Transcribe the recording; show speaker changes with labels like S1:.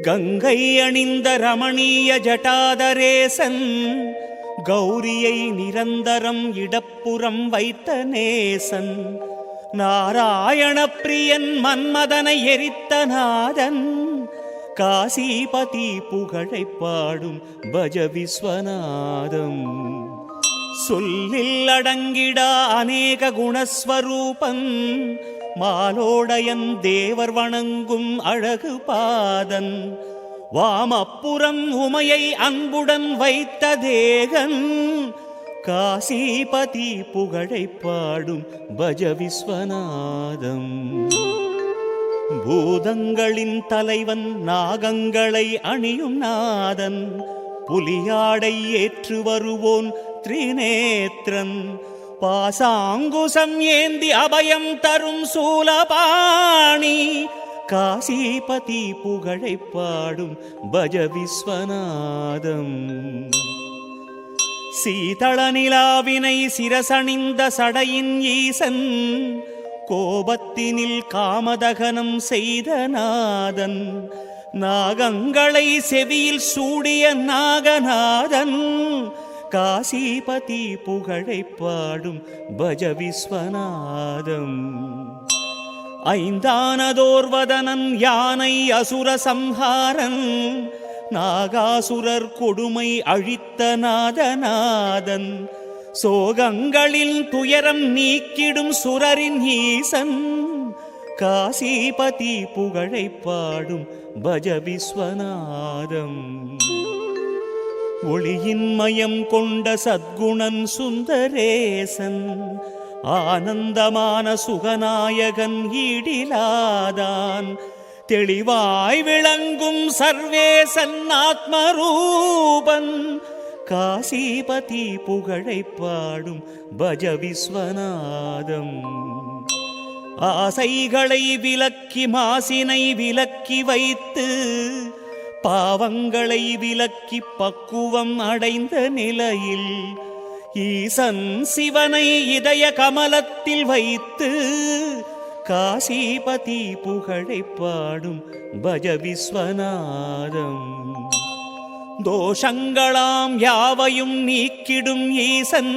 S1: கங்கை அணிந்த ரமணீய ஜட்டாதரேசன் கௌரியை நிரந்தரம் இடப்புறம் வைத்த நேசன் நாராயண பிரியன் மன்மதனை எரித்த நாதன் காசிபதி புகழை பாடும் பஜ விஸ்வநாதம். சொல்லில் அடங்கிடா அநேக குணஸ்வரூபன் மாலோடயன் தேவர் வணங்கும் அழகு பாதன். வாமப்புறம் உமையை அன்புடன் வைத்த தேகன். காசிபதி புகழை பாடும் பஜ விஸ்வநாதம். பூதங்களின் தலைவன் நாகங்களை அணியும் நாதன். புலியாடை ஏற்று வருவோன் திரிநேத்திரன் பாசாங்குசம் ஏந்தி அபயம் தரும் சூலபாணி. காசிபதி புகழை பாடும் பஜ விஸ்வநாதம். சீதள நிலாவினை சிரசணிந்த சடையின் ஈசன் கோபத்தினில் காமதகனம் செய்த நாதன். நாகங்களை செவியில் சூடிய நாகநாதன் காசிபதி புகழை பாடும் பஜ விஸ்வநாதம் ஐந்தானதோர்வதனன் யானை அசுர சம்ஹாரன் நாகாசுரர் கொடுமை அழித்த நாதநாதன். சோகங்களில் துயரம் நீக்கிடும் சுரரின் ஈசன் காசிபதி புகழை பாடும் பஜ விஸ்வநாதம் ஒளியின் மயம் கொண்ட சத்குணன் சுந்தரேசன் ஆனந்தமான சுகநாயகன் ஈடிலாதான். தெளிவாய் விளங்கும் சர்வேசன் ஆத்மரூபன் காசிபதி புகழை பாடும் பஜ விஸ்வநாதம் ஆசைகளை விலக்கி மாசினை விலக்கி வைத்து பாவங்களை விலக்கி பக்குவம் அடைந்த நிலையில் ஈசன் சிவனை இதய கமலத்தில் வைத்து காசிபதி புகழை பாடும் பஜ விஸ்வநாதம் தோஷங்களாம் யாவையும் நீக்கிடும் ஈசன்